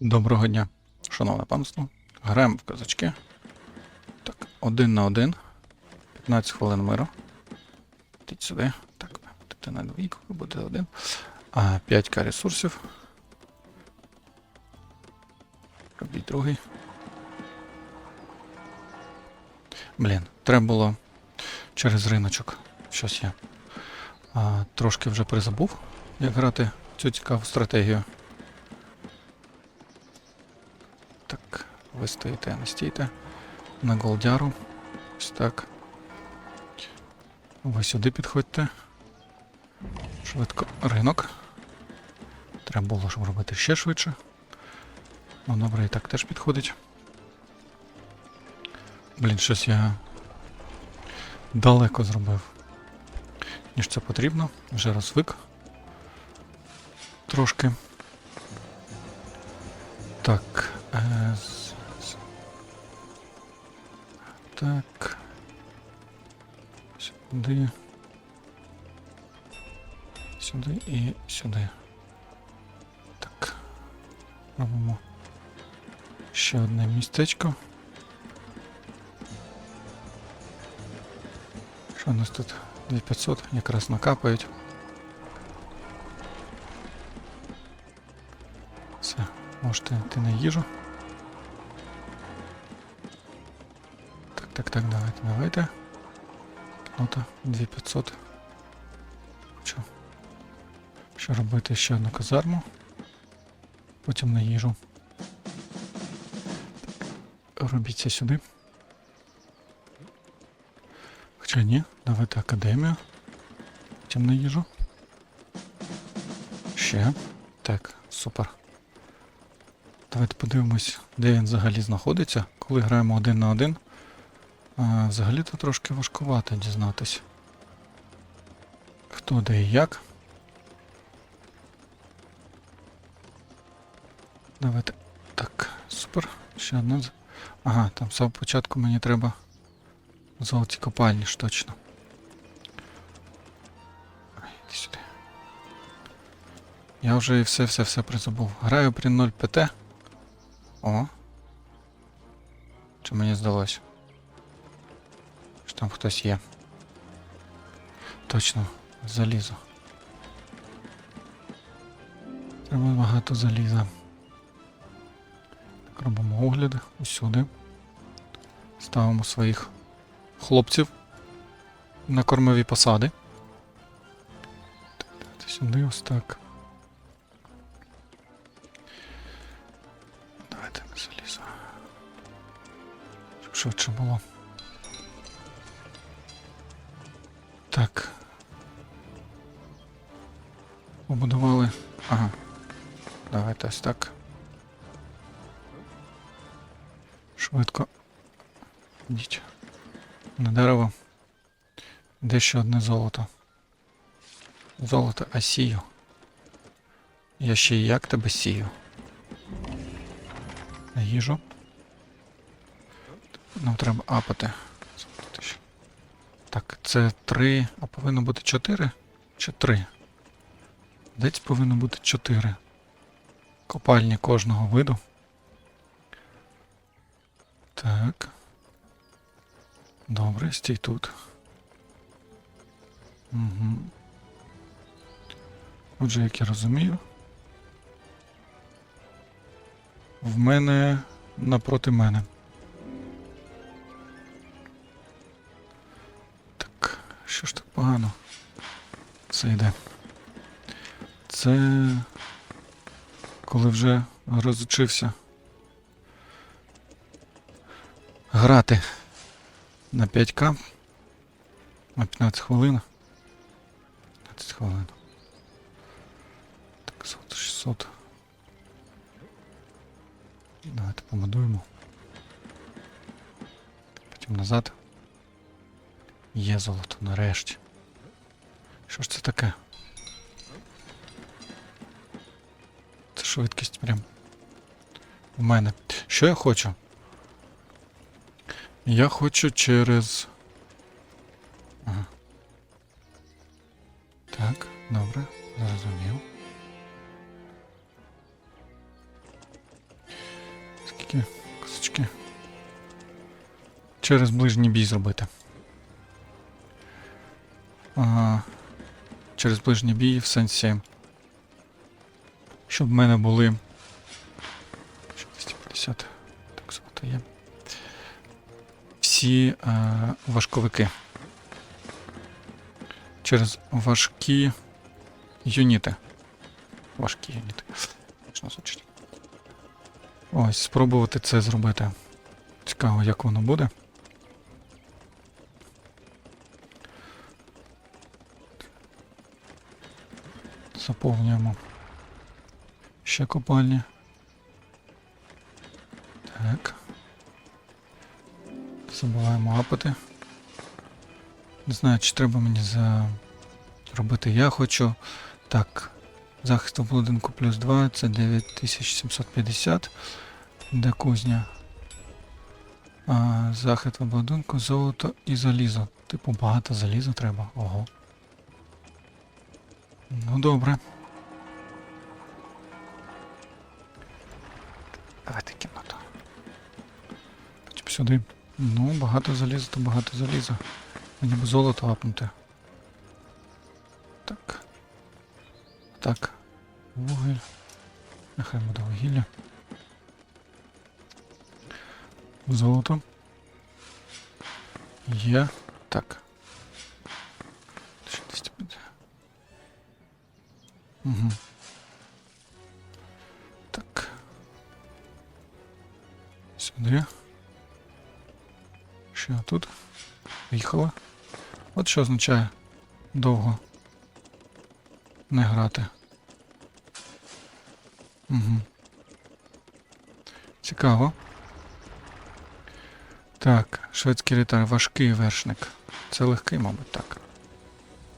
Доброго дня, шановне панство. Граємо в казачки. Так, один на один. 15 хвилин миру. Йдіть сюди. Так, будете на двійку, ви будете один. А 5к ресурсів. Робіть другий. Блін, треба було через риночок. Щось я а, трошки вже призабув, як грати цю цікаву стратегію. Так, ви стоїте, не стійте. На голдяру. Ось так. Ви сюди підходьте. Швидко ринок. Треба було, щоб робити ще швидше. Ну, добре, і так теж підходить. Блін, щось я далеко зробив. Ніж це потрібно. Вже розвик. Трошки. Так. Так. Сюди. Сюди і сюди. Так. Робимо ще одне містечко. Що у нас тут? 2500 якраз накапають. Все, можете йти на їжу. Так, так, так, давайте, давайте. Кнота 2500. Хочу. Що робити ще одну казарму. Потім на їжу. Робіть це сюди. Хоча ні, давайте академію. Потім на їжу. Ще. Так, супер. Давайте подивимось, де він взагалі знаходиться. Коли граємо один на один. А, взагалі то трошки важкувато дізнатись. Хто де і як. Давайте. Так, супер. Ще одна. Ага, там з початку мені треба золоті копальні ж точно. Ай, Іди сюди. Я вже і все-все-все призабув. Граю при 0 ПТ. О. Чи мені здалося? Там хтось є. Точно, залізо. Треба багато заліза. Так, робимо огляди усюди. Ставимо своїх хлопців на кормові посади. Так, сюди ось так. Давайте на залізо. Щоб швидше було. Так. Побудували. Ага. Давайте ось так. Швидко. Йдіть. На дерево. Де одне золото. Золото, а сію. Я ще і як тебе сію. На їжу. Нам треба апати. Так, це три, а повинно бути чотири? Чи три? Десь повинно бути чотири. Копальні кожного виду. Так. Добре, стій тут. Угу. Отже, як я розумію. В мене напроти мене. Погано? Це йде. Це коли вже розучився грати на 5К на 15 хвилин. 15 хвилин. Так, золото 600. Давайте побудуємо. Потім назад. Є золото нарешті. Що ж це таке? Це швидкість прям. У мене. Що я хочу? Я хочу через. Ага. Так, добре, зрозумів. Скільки косочки. Через ближній бій зробити. Ага. Через ближній бій в сенсі. Щоб в мене були. Що 250. Так, золото є. Всі е, важковики. Через важкі юніти. Важкі юніти. Ось, спробувати це зробити. Цікаво, як воно буде. Заповнюємо ще копальні. Так. Забуваємо апати. Не знаю, чи треба мені за... робити. Я хочу. Так. Захист в будинку плюс 2, це 9750. Де кузня? А, захист в будинку, золото і залізо. Типу багато заліза треба. Ого. Ну добре. Давайте кімнату. Потім сюди. Ну, багато заліза, то багато заліза. Мені б золото апнути. Так. Так. Вугіль. Нехай буде вугілля. Золото. Є. Так. Ще 250. Угу. Так. Сюди. Що тут? Їхала. От що означає довго не грати. Угу. Цікаво. Так, шведський літар, важкий вершник. Це легкий, мабуть, так.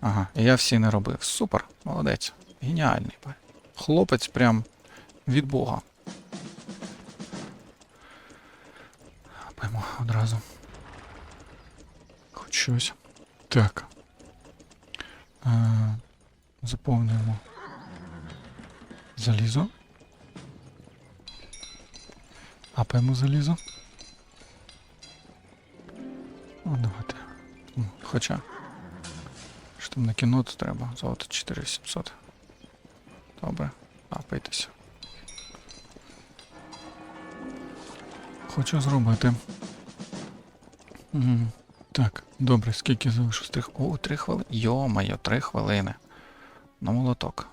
Ага, я всі не робив. Супер, молодець. Геніальний. Хлопець прям від Бога. Поймо одразу. Хоч щось. Так. Е, заповнюємо залізо. Апаємо залізо. О, давайте. Хоча. Що там на кіно то треба? Золото 4800. Добре, апайтеся. Хочу зробити. Мгм. Так, добре, скільки залишилось? Три... О, три хвилини. Йо-моє, три хвилини. На молоток.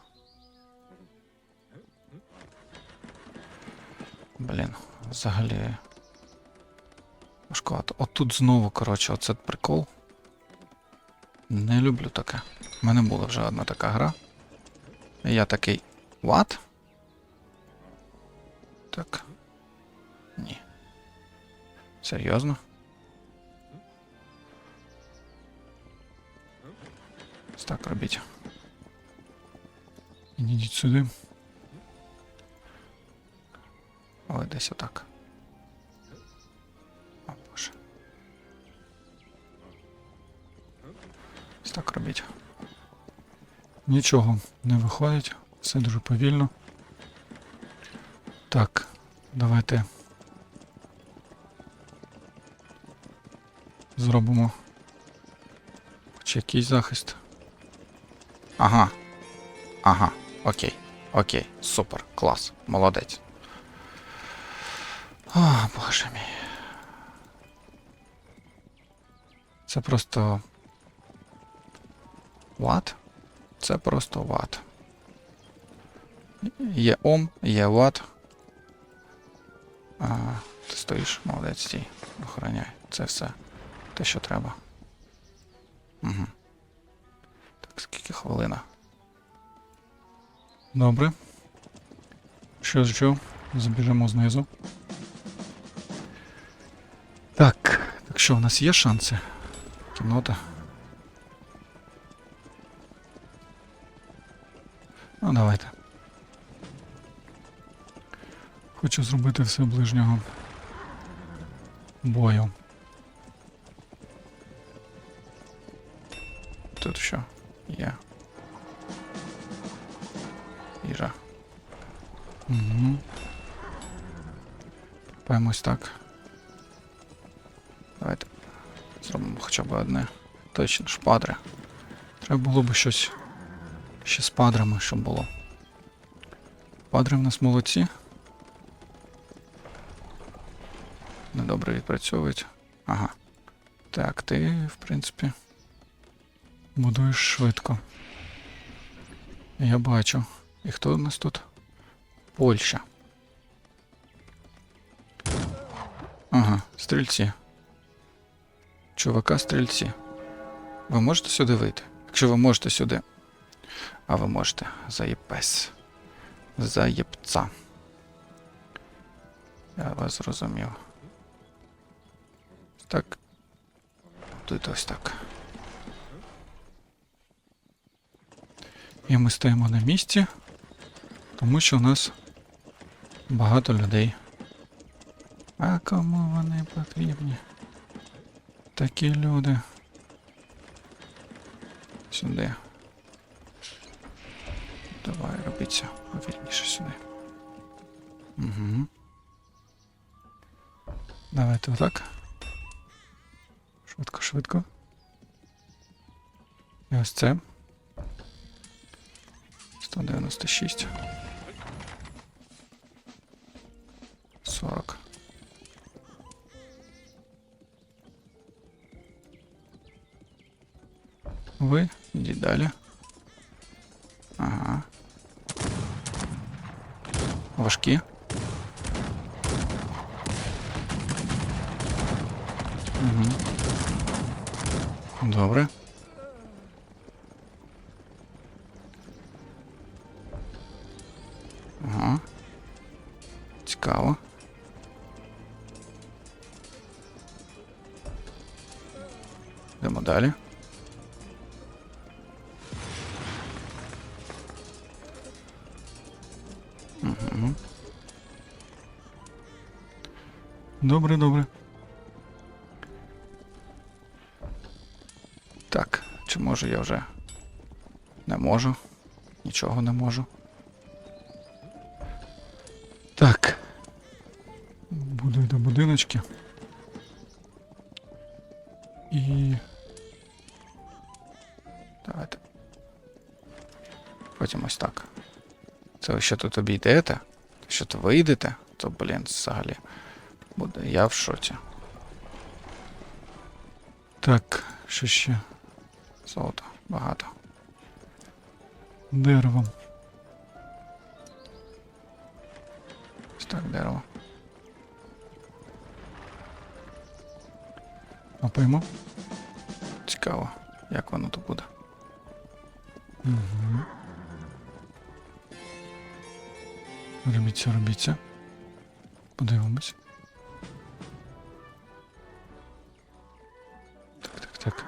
Блін, взагалі. Важкувато. От тут знову, коротше, оце прикол. Не люблю таке. У мене була вже одна така гра. Я такий. What? Так. Ні. Серйозно? Так робіть. Ідіть сюди. Але десь отак. О, боже. Так робіть. Нічого не виходить, все дуже повільно. Так, давайте зробимо хоч якийсь захист. Ага. Ага, окей. Окей, супер, клас, молодець. О, боже мій. Це просто. What? Це просто what. Є ом, є what. А, ти стоїш, молодець стій. Охороняй. Це все. Те, що треба. Угу. Так, скільки хвилина? Добре. Що що? Забіжимо знизу. Так, так що, у нас є шанси? Кімнота. Ну, давайте. Хочу зробити все ближнього бою. Тут що? Є. Їжа. Угу. Копаємо так. Давайте зробимо хоча б одне. Точно, шпадри. Треба було б щось ще з падрами, щоб було. Падри в нас молодці. Недобре відпрацьовують. Ага. Так, ти, в принципі, будуєш швидко. Я бачу. І хто у нас тут? Польща. Ага, стрільці. Чувака стрільці. Ви можете сюди вийти? Якщо ви можете сюди. А ви можете. Заєпесь. Заєпца. Я вас зрозумів. Так. Тут ось так. І ми стоїмо на місці, тому що у нас багато людей. А кому вони потрібні? Такі люди. Сюди. Давай, робіться повільніше сюди. Угу. Давайте отак. Швидко, швидко. І ось це. 196. 40. Ви йдіть далі. Важкі. Угу. Добре. Угу. Добре, добре. Так, чи можу я вже? Не можу. Нічого не можу. Так. Буду до будиночки. Ви ще тут обійдете, що то вийдете, то, блін, взагалі. Буде я в шоці. Так, що ще? Золото, багато. Дерево. Ось так, дерево. Опимо. Цікаво, як воно тут буде. Угу. Робіться, робіться. Подивимось. Так, так, так.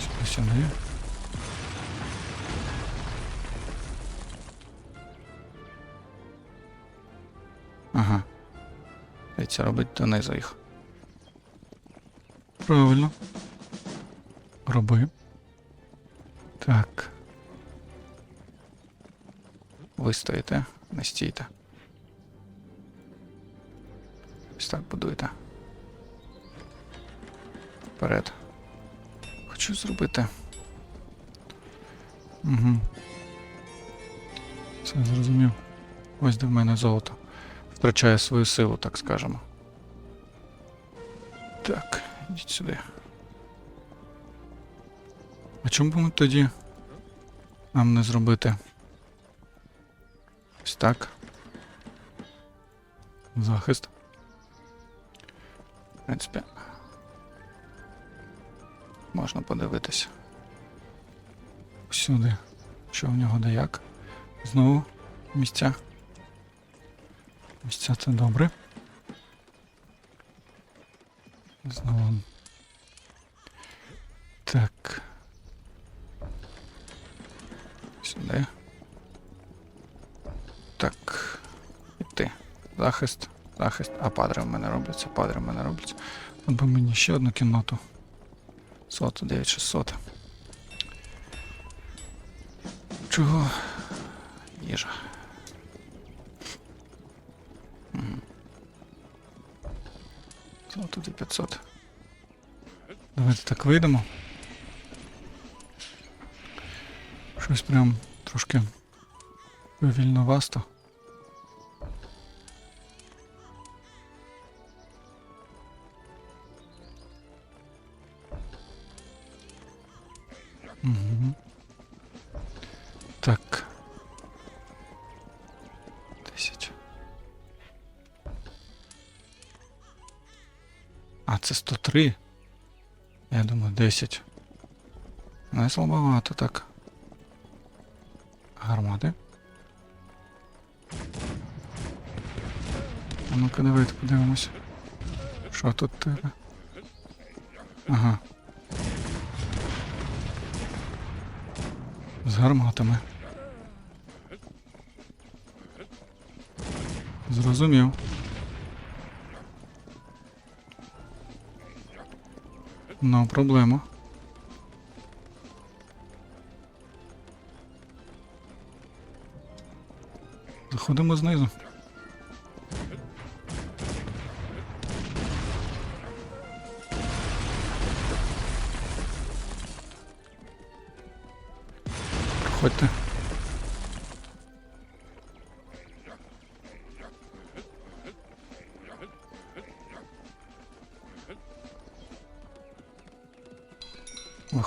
Сюди, сюди. Ага. Дивіться, робить донизу їх. Правильно. Роби. Так. Ви стоїте, не стійте. Ось так будуєте. Вперед. Хочу зробити. Угу. Все зрозумів. Ось де в мене золото. Втрачає свою силу, так скажемо. Так, ідіть сюди. А чому б ми тоді нам не зробити? Ось так. Захист. В принципі. Можна подивитися. Сюди. Що в нього де як? Знову місця. Місця це добре. Знову. Так. Сюди. Так. Ти. Захист. Захист. А падри в мене робляться, падри в мене робляться. От би мені ще одну кімнату 500, 9600. Чого? Їжа. Золото 500. Давайте так вийдемо. Щось прям трошки повільновасто. Угу. Так. Це 103. Я думаю, 10. Не слабовато так. Гармати. А ну-ка, давайте подивимось. Що тут тебе? Ага. З гарматами. Зрозумів. Ну, проблема. Заходимо знизу. Проходьте.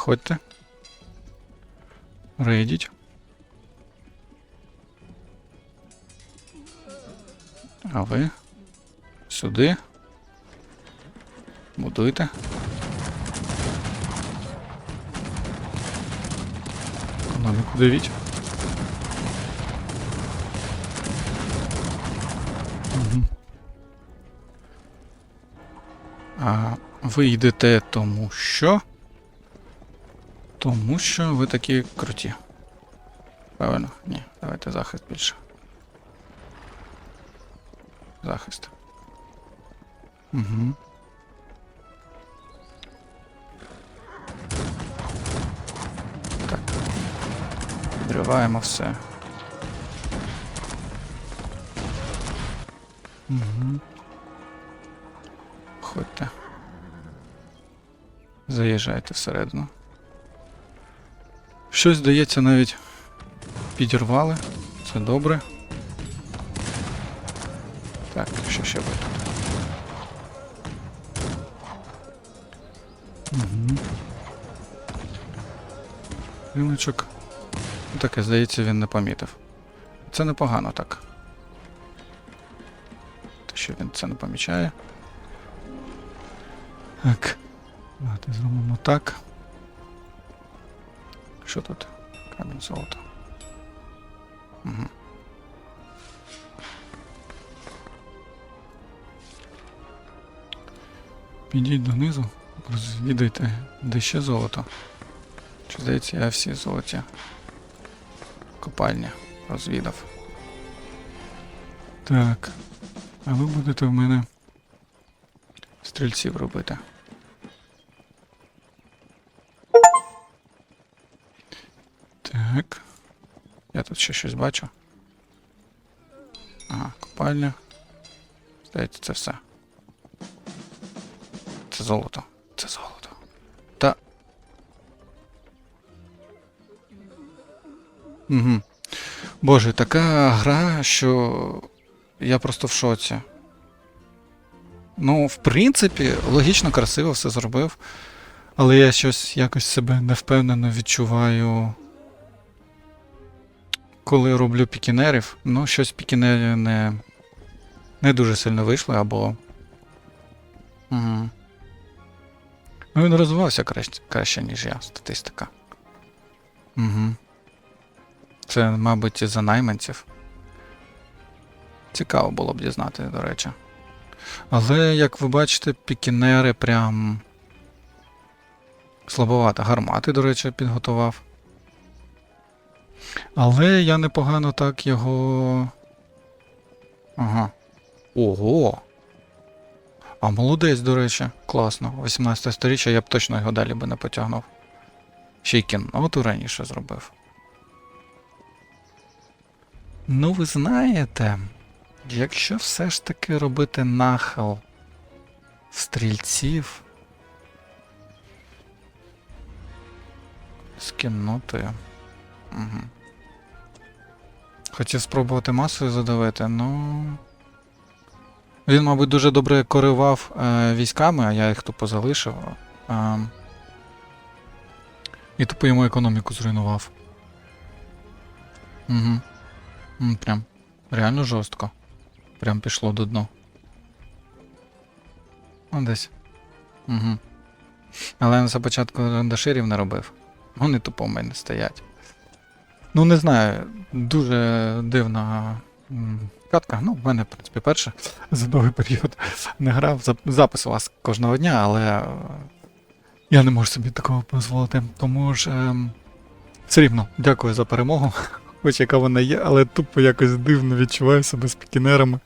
Виходьте. Рейдіть. А ви сюди. Будуйте. Економіку дивіть. Угу. А ви йдете тому що? Тому що ви такі круті. Правильно? Ні, давайте захист більше. Захист. Угу. Так. Відриваємо все. Угу. Ходьте. Заїжджайте всередину. Щось, здається, навіть підірвали. Це добре. Так, що ще буде тут? Угу. Риночок. Таке, здається, він не помітив. Це непогано так. Те, що він це не помічає. Так. Давайте зробимо так. Що тут? Камінь золото. Угу. Підіть донизу, розвідайте, де ще золото. Чи здається, я всі золоті копальні розвідав. Так. А ви будете в мене стрільців робити. Так. Я тут ще щось бачу. Ага, копальня. Здається, це все. Це золото. Це золото. Та. Угу. Боже, така гра, що я просто в шоці. Ну, в принципі, логічно, красиво все зробив. Але я щось якось себе невпевнено відчуваю. Коли роблю пікінерів, ну, щось пікінерів не, не дуже сильно вийшло, або. Угу. Ну, він розвивався краще, краще, ніж я, статистика. Угу. Це, мабуть, із-за найманців. Цікаво було б дізнати, до речі. Але, як ви бачите, пікінери прям. Слабовато. Гармати, до речі, підготував. Але я непогано так його. Ага. Ого. А молодець, до речі, класно. 18 сторіччя я б точно його далі би не потягнув. Ще й кінноту раніше зробив. Ну, ви знаєте, якщо все ж таки робити нахил стрільців з кіннотою. Угу. Хотів спробувати масою задавити, ну. Він, мабуть, дуже добре коригував е, військами, а я їх тупо залишив. Е, і тупо йому економіку зруйнував. Угу. Прям. Реально жорстко. Прям пішло до дна. Ну, десь. Угу. Але я на початку рандаширів не робив. Вони тупо в мене стоять. Ну, не знаю, дуже дивна катка. Ну, в мене, в принципі, перша за довгий період не грав. Запис у вас кожного дня, але я не можу собі такого дозволити. Тому ж ем, все рівно дякую за перемогу. Хоч яка вона є, але тупо якось дивно відчуваю себе з пікінерами.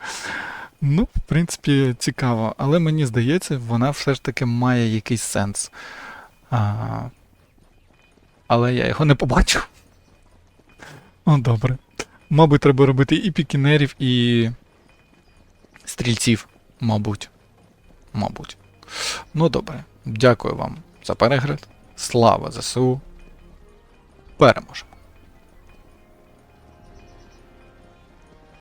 Ну, в принципі, цікаво. Але мені здається, вона все ж таки має якийсь сенс. А, але я його не побачив. Ну, добре. Мабуть, треба робити і пікінерів, і стрільців, мабуть. Мабуть. Ну, добре. Дякую вам за перегляд. Слава ЗСУ. Переможемо.